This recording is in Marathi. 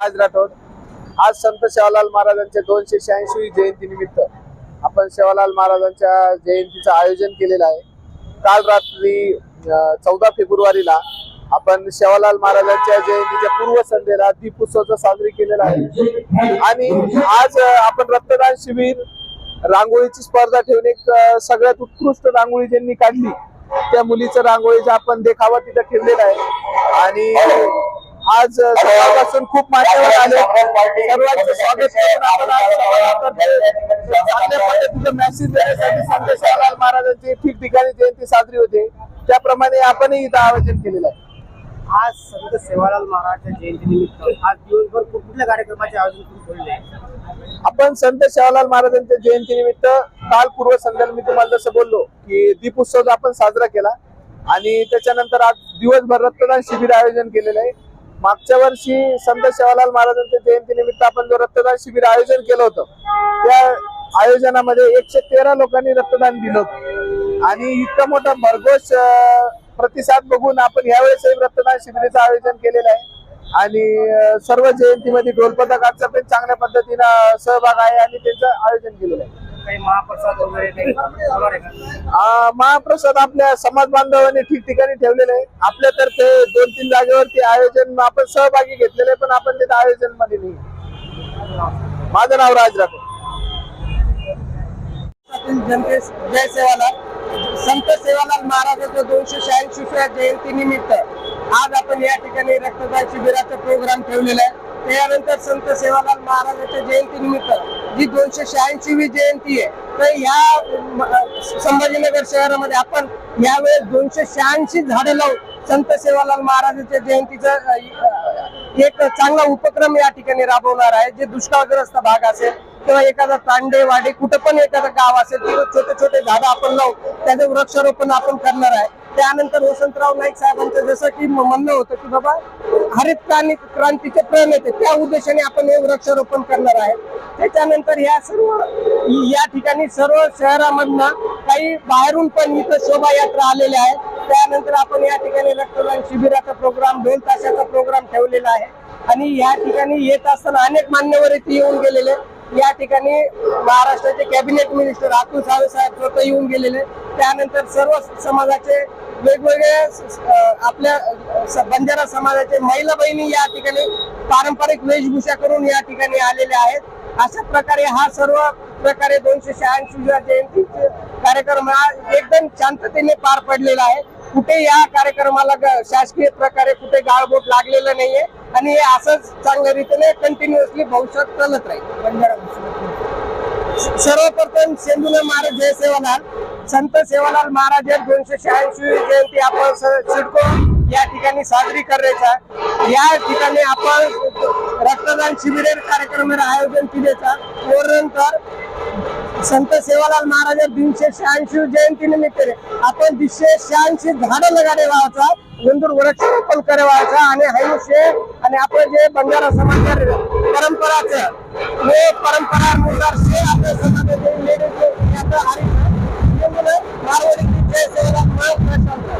आज राठोड. आज संत शेवालाल महाराजांच्या दोनशे शहाऐंशी जयंती निमित्त आपण शेवालाल महाराजांच्या जयंतीचं आयोजन केलेलं आहे. काल रात्री चौदा फेब्रुवारीला आपण शेवालाल महाराजांच्या जयंतीच्या पूर्व संध्येला दीपोत्सव साजरी केलेला आहे. आणि आज आपण रक्तदान शिबिर रांगोळीची स्पर्धा ठेवून एक सगळ्यात उत्कृष्ट रांगोळी ज्यांनी काढली त्या मुलीचं रांगोळीचा आपण देखावा तिथं ठेवलेला आहे. आणि आज सकाळपासून खूप मान्यवर आले. सर्वांचं स्वागत करून आपण आज समाजातर्फे चांगल्या पद्धतीचं मेसेज देण्यासाठी संत सेवालाल महाराजांची ठिकठिकाणी जयंती साजरी होते. त्याप्रमाणे आपणही इथं आयोजन केलेलं आहे. आज संत सेवालाल महाराजच्या जयंतीनिमित्त आज दिवसभर कुठल्या कार्यक्रमाचे आयोजन आहे? आपण संत सेवालाल महाराजांच्या जयंतीनिमित्त काल पूर्व संध्याला मी तुम्हाला जसं बोललो की दीपोत्सव आपण साजरा केला. आणि त्याच्यानंतर आज दिवसभर रक्तदान शिबिर आयोजन केलेलं आहे. मागच्या वर्षी संत सेवालाल महाराजांच्या जयंतीनिमित्त आपण जो रक्तदान शिबिर आयोजन केलं होतं त्या आयोजनामध्ये एकशे तेरा लोकांनी रक्तदान दिलं होतं. आणि इतका मोठा भरघोस प्रतिसाद बघून आपण यावेळेस रक्तदान शिबिराचं आयोजन केलेलं आहे. आणि सर्व जयंतीमध्ये ढोलपथकाचा पण चांगल्या पद्धतीनं सहभाग आहे आणि त्यांचं आयोजन केलेलं आहे. काही महाप्रसाद वगैरे काही होणार आहे का? आ, महाप्रसाद आपल्या समाज बांधवांनी ठिकठिकाणी ठेवलेले आहे. आपल्यातर्फे दोन तीन जागेवरती आयोजन आपण सहभागी घेतलेले आहे, पण आपण तिथे आयोजनमध्ये नाही. माझं नाव राज राठोड. जनतेस जय सेवालाल. संत सेवालाल महाराजांच्या दोनशे शहाऐंशीव्या जयंती निमित्त आज आपण या ठिकाणी रक्तदान शिबिराचा प्रोग्राम ठेवलेला आहे. त्यानंतर संत सेवालाल महाराजांच्या जयंती निमित्त जी दोनशे शहाऐंशीवी जयंती आहे. तर या संभाजीनगर शहरामध्ये आपण यावेळेस दोनशे शहाऐंशी झाडे लावून संत सेवालाल महाराजांच्या जयंतीचा एक चांगला उपक्रम या ठिकाणी राबवणार आहे. जे दुष्काळग्रस्त भाग असेल किंवा एखादा तांडे वाडे कुठं पण एखादं गाव असेल तिथे छोटे छोटे झाडं आपण लावू त्याचं वृक्षारोपण आपण करणार आहे. त्यानंतर वसंतराव नाईक साहेबांचं जसं की म्हणणं होतं की बाबा हरित क्रांती क्रांतीचे प्रणेते त्या उद्देशाने आपण हे वृक्षारोपण करणार आहे. त्याच्यानंतर या सर्व या ठिकाणी सर्व शहरामधनं काही बाहेरून पण इथं शोभायात्रा आलेल्या आहेत त्यानंतर आपण या ठिकाणी रक्तदान शिबिराचा प्रोग्राम ढोल ताशाचा प्रोग्राम ठेवलेला आहे. आणि या ठिकाणी येत असताना अनेक मान्यवर इथे येऊन गेलेले. या ठिकाणी महाराष्ट्राचे कॅबिनेट मिनिस्टर अतुल सावे साहेब स्वतः येऊन गेलेले. त्यानंतर सर्व समाजाचे वेगवेगळे आपल्या स- बंजारा समाजाचे महिला बहिणी या ठिकाणी पारंपरिक वेशभूषा करून या ठिकाणी आलेले आहेत. अशा प्रकारे हा सर्व प्रकारे दोनशे शहाऐंशी जयंतीचे कार्यक्रम हा एकदम शांततेने पार पडलेला आहे. कुठे या कार्यक्रमाला शासकीय प्रकारे कुठे गाळबोट लागलेलं नाहीये आणि हे असंच चांगल्या रीतीने कंटिन्युअसली भविष्यात चालत राहील. सर्वप्रथम सेंदुला महाराज जय सेवालाल. संत सेवालाल महाराज या दोनशे शहाऐंशी जयंती आपण सिडको या ठिकाणी साजरी करायचा. या ठिकाणी आपण रक्तदान शिबिर कार्यक्रम आयोजन केल्याचा त्यानंतर संत सेवालाल महाराज तीनशे शहाऐंशी जयंती निमित्त आपण दीडशे शहाऐंशी झाडं लगाडे व्हायचा गुंदूर वृक्षारोपण करावायचा आणि आयुष्य आणि आपलं जे बंजारा समाज परंपराचं हे परंपरानुसार शे आपल्या समाजाचे लेडीज मारवाडी जय Sevalal Maharaj